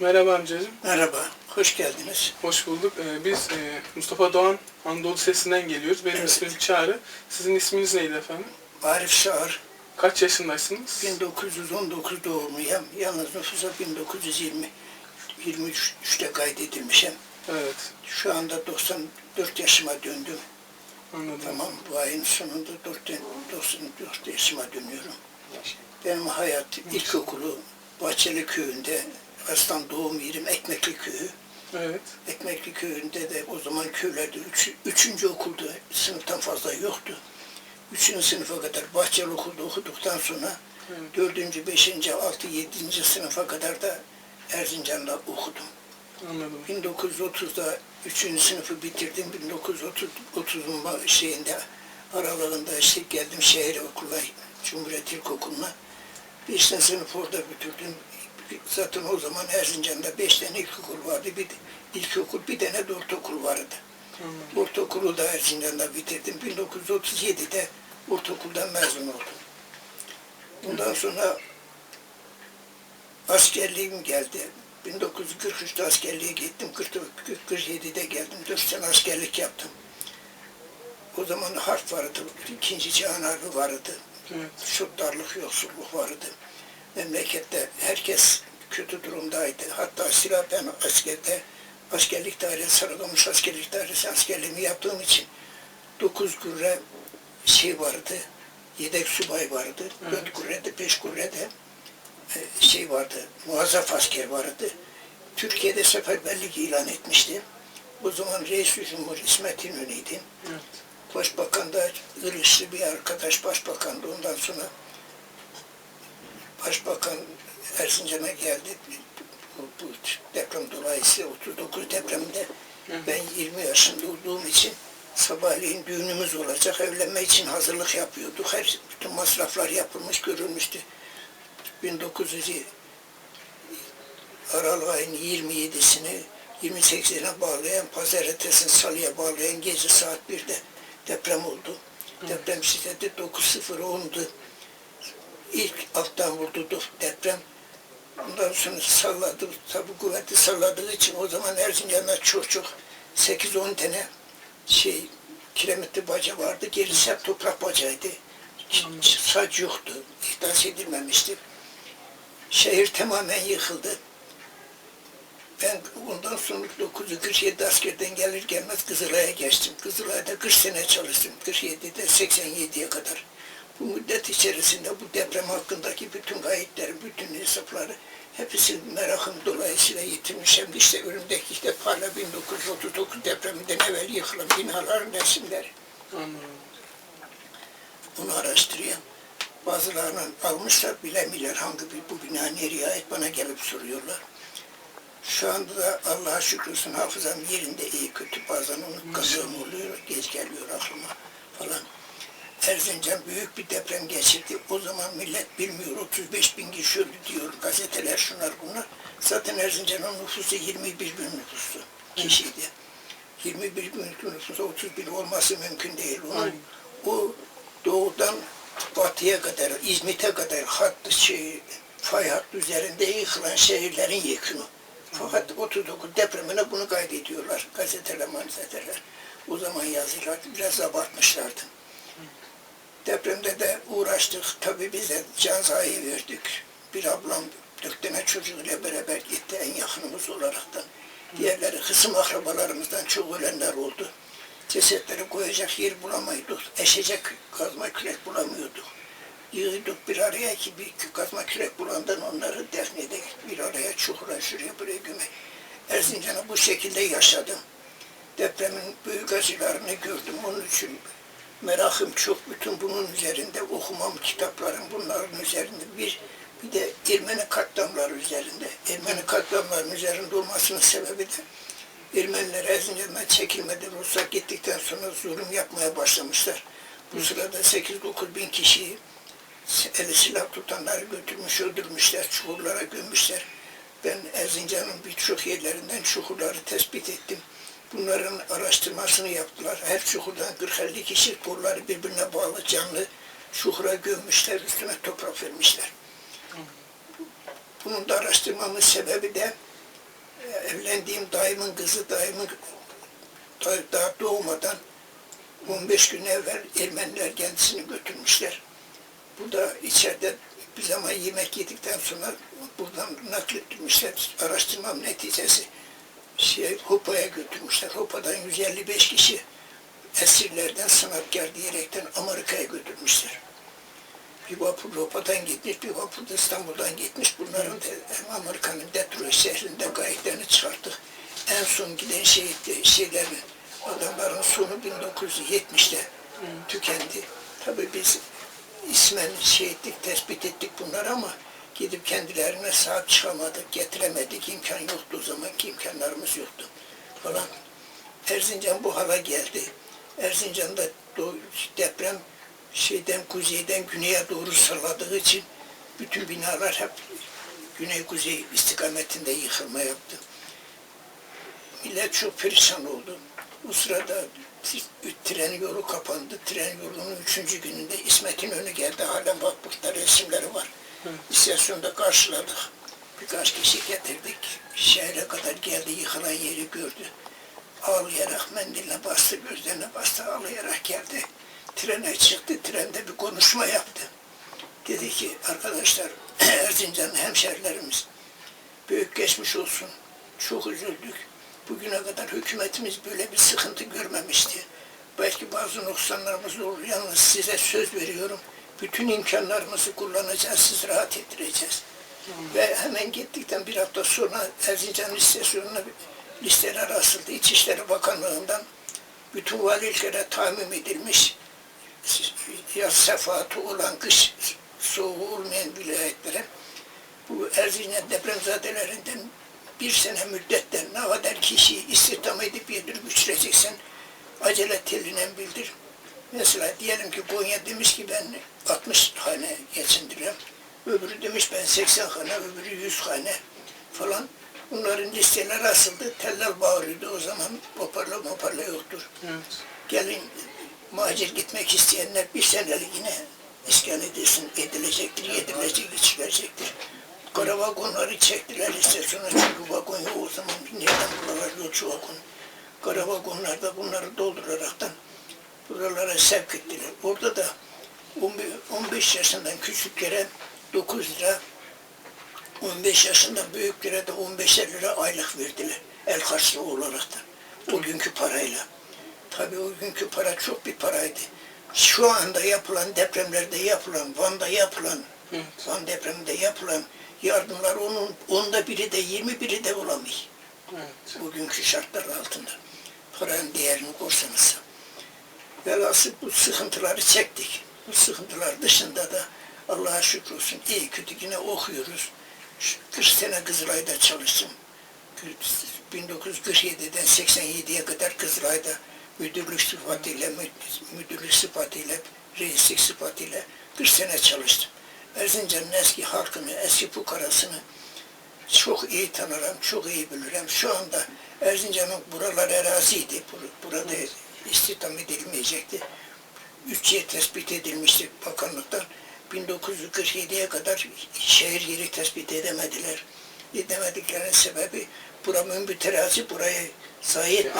Merhaba amcacığım. Merhaba, hoş geldiniz. Hoş bulduk. Ee, biz e, Mustafa Doğan Anadolu Sesi'nden geliyoruz. Benim Evet. ismim Çağrı. Sizin isminiz neydi efendim? Arif Sağır, Kaç yaşındaysınız? 1919 doğumluyum. Yalnız nüfusa 1920 23'te kaydedilmişim. Evet. Şu anda 94 yaşıma döndüm. Anladım. Tamam, bu ayın sonunda 4, 94 yaşıma dönüyorum. Benim hayat ilkokulu Bahçeli köyünde, aslan doğum yerim Ekmekli köyü. Evet. Ekmekli köyünde de o zaman köylerde üç, üçüncü okulda sınıftan fazla yoktu. Üçüncü sınıfa kadar bahçeli okulda okuduktan sonra Evet. dördüncü, beşinci, altı, yedinci sınıfa kadar da Erzincan'da okudum. Anladım. 1930'da üçüncü sınıfı bitirdim. 1930'un ba- şeyinde aralığında işte geldim şehir okuluna, Cumhuriyet İlkokulu'na. Beşinci sınıf orada bitirdim. Zaten o zaman Erzincan'da beş tane ilkokul vardı. Bir ilkokul, bir tane de ortaokul vardı. Anladım. Ortaokulu da Erzincan'da bitirdim. 1937'de ortaokuldan mezun oldum. Bundan sonra askerliğim geldi. 1943'te askerliğe gittim. 47'de geldim. 4 sene askerlik yaptım. O zaman harp vardı. ikinci Cihan Harbi vardı. Evet. Şutlarlık, yoksulluk vardı. Memlekette herkes kötü durumdaydı. Hatta silah ben askerde askerlik dairesi, Sarıkamış askerlik dairesi askerliğimi yaptığım için 9 gurre şey vardı, yedek subay vardı, Evet. 4 gurrede, 5 gurrede e, şey vardı, muazzaf asker vardı. Türkiye'de seferberlik ilan etmişti. O zaman Reis Cumhur İsmet İnönü'ydü. Evet. Başbakan da Ilıçlı bir arkadaş başbakandı. Ondan sonra başbakan Erzincan'a geldi. Bu, bu deprem dolayısıyla 39 depremde ben 20 yaşında olduğum için sabahleyin düğünümüz olacak. Evlenme için hazırlık yapıyorduk. Her bütün masraflar yapılmış, görülmüştü. 1900 Aralık ayının 27'sini 28'ine bağlayan, pazar ertesini salıya bağlayan gece saat 1'de deprem oldu. Deprem şiddeti 9.010'du. İlk alttan vurdu deprem. Ondan sonra salladı, tabi kuvvetli salladığı için o zaman Erzincan'da çok çok 8-10 tane şey kilometre baca vardı. Gerisi hep toprak bacaydı. Anladım. Saç yoktu. İhdas edilmemişti. Şehir tamamen yıkıldı. Ben ondan sonra 947 askerden gelir gelmez Kızılay'a geçtim. Kızılay'da 40 sene çalıştım. 47'de 87'ye kadar. Bu müddet içerisinde bu deprem hakkındaki bütün kayıtları, bütün hesapları hepsi merakım dolayısıyla yitirmişim. İşte önümdeki işte hala 1939 depreminden evvel yıkılan binaların resimleri. Anladım. Bunu araştırıyorum. Bazılarını almışlar bilemiyorlar hangi bir bu bina nereye ait bana gelip soruyorlar. Şu anda da Allah'a şükür olsun hafızam yerinde iyi kötü bazen unutkanlığım oluyor, geç geliyor aklıma falan. Erzincan büyük bir deprem geçirdi. O zaman millet bilmiyor 35 bin kişi öldü diyor gazeteler şunlar bunlar. Zaten Erzincan'ın nüfusu 21 bin nüfusu kişiydi. 21 bin nüfusu 30 bin olması mümkün değil. Onun, o doğudan batıya kadar, İzmit'e kadar hattı şey, fay hattı üzerinde yıkılan şehirlerin yıkımı. Fakat 39 depremine bunu kaydediyorlar gazeteler, manzeteler. O zaman yazıyorlardı, biraz abartmışlardı. Depremde de uğraştık. Tabii biz de can zayi verdik. Bir ablam dört çocuğuyla beraber gitti en yakınımız olaraktan. Diğerleri kısım akrabalarımızdan çok ölenler oldu. Cesetleri koyacak yer bulamıyorduk. Eşecek kazma kürek bulamıyorduk. Yığıyorduk bir araya ki bir kazma kürek bulandan onları defnedek bir araya çukura şuraya buraya gömek. Erzincan'ı bu şekilde yaşadım. Depremin büyük acılarını gördüm. Onun için merakım çok. Bütün bunun üzerinde okumam, kitaplarım bunların üzerinde. Bir, bir de Ermeni katliamları üzerinde. Ermeni katliamlarının üzerinde olmasının sebebi de Ermeniler Erzincan'dan çekilmedi. Ruslar gittikten sonra zulüm yapmaya başlamışlar. Bu sırada 8-9 bin kişiyi eli silah tutanları götürmüş, öldürmüşler, çukurlara gömmüşler. Ben Erzincan'ın birçok yerlerinden çukurları tespit ettim. Bunların araştırmasını yaptılar. Her çukurdan 40-50 kişi kolları birbirine bağlı canlı çukura gömmüşler, üstüne toprak vermişler. Bunun da araştırmamın sebebi de evlendiğim dayımın kızı dayımın da- daha doğmadan 15 gün evvel Ermeniler kendisini götürmüşler. Bu da içeride bir zaman yemek yedikten sonra buradan naklettirmişler. Araştırmam neticesi şey, Hopa'ya götürmüşler. Hopa'dan 155 kişi esirlerden sanatkar diyerekten Amerika'ya götürmüşler. Bir vapur Hopa'dan gitmiş, bir vapur da İstanbul'dan gitmiş. Bunların da hem Amerika'nın Detroit şehrinde kayıtlarını çıkarttık. En son giden şey, şeylerin, adamların sonu 1970'te tükendi. Tabii biz ismen ettik, tespit ettik bunlar ama gidip kendilerine sahip çıkamadık, getiremedik, imkan yoktu o zamanki imkanlarımız yoktu falan. Erzincan bu hala geldi. Erzincan'da deprem şeyden kuzeyden güneye doğru salladığı için bütün binalar hep güney-kuzey istikametinde yıkılma yaptı. Millet çok perişan oldu. Bu sırada tren yolu kapandı. Tren yolunun üçüncü gününde İsmet'in önü geldi. Halen bak resimleri var. İstasyonda karşıladık. Birkaç kişi getirdik. Şehre kadar geldi, yıkılan yeri gördü. Ağlayarak mendille bastı, gözlerine bastı, ağlayarak geldi. Trene çıktı, trende bir konuşma yaptı. Dedi ki arkadaşlar Erzincan hemşerilerimiz büyük geçmiş olsun. Çok üzüldük. Bugüne kadar hükümetimiz böyle bir sıkıntı görmemişti. Belki bazı noksanlarımız olur. Yalnız size söz veriyorum. Bütün imkanlarımızı kullanacağız, sizi rahat ettireceğiz. Ve hemen gittikten bir hafta sonra Erzincan bir listeler asıldı. İçişleri Bakanlığı'ndan bütün valiliklere tamim edilmiş yaz sefatı olan kış soğuğu olmayan vilayetlere bu Erzincan depremzadelerinden bir sene müddetten ne kadar kişiyi istihdam edip yedirip güçleceksen acele teline bildir. Mesela diyelim ki Konya demiş ki ben 60 hane geçindiriyorum. Öbürü demiş ben 80 hane, öbürü 100 hane falan. Bunların listeleri asıldı. Tellal bağırıyordu o zaman. Hoparla hoparla yoktur. Evet. Gelin macir gitmek isteyenler bir senelik yine iskan edilsin, edilecektir, yedilecek, içilecektir. Kara vagonları çektiler istasyona çünkü vagon yok o zaman nereden buralar yolcu vagon. Kara vagonlarda bunları dolduraraktan buralara sevk ettiler. Orada da 15 15 yaşından küçüklere 9 lira 15 yaşından büyüklere de 15 lira aylık verdiler. El harçlığı olarak da. O günkü parayla. Tabii o günkü para çok bir paraydı. Şu anda yapılan depremlerde yapılan, Van'da yapılan, Evet. Van depreminde yapılan yardımlar onun onda biri de yirmi biri de olamıyor. Evet. Bugünkü şartlar altında. Paranın değerini korsanız. Velhasıl bu sıkıntıları çektik. Bu sıkıntılar dışında da Allah'a şükür olsun iyi kötü yine okuyoruz. Şu 40 sene Kızılay'da çalıştım. 1947'den 87'ye kadar Kızılay'da müdürlük sıfatıyla, mü- müdürlük sıfatıyla, reislik sıfatıyla 40 sene çalıştım. Erzincan'ın eski halkını, eski fukarasını çok iyi tanırım, çok iyi bilirim. Şu anda Erzincan'ın buralar araziydi. Bur- Burada istihdam edilmeyecekti. Yer tespit edilmişti bakanlıktan. 1947'ye kadar şehir yeri tespit edemediler. Edemediklerinin sebebi buranın bir terazi buraya sahip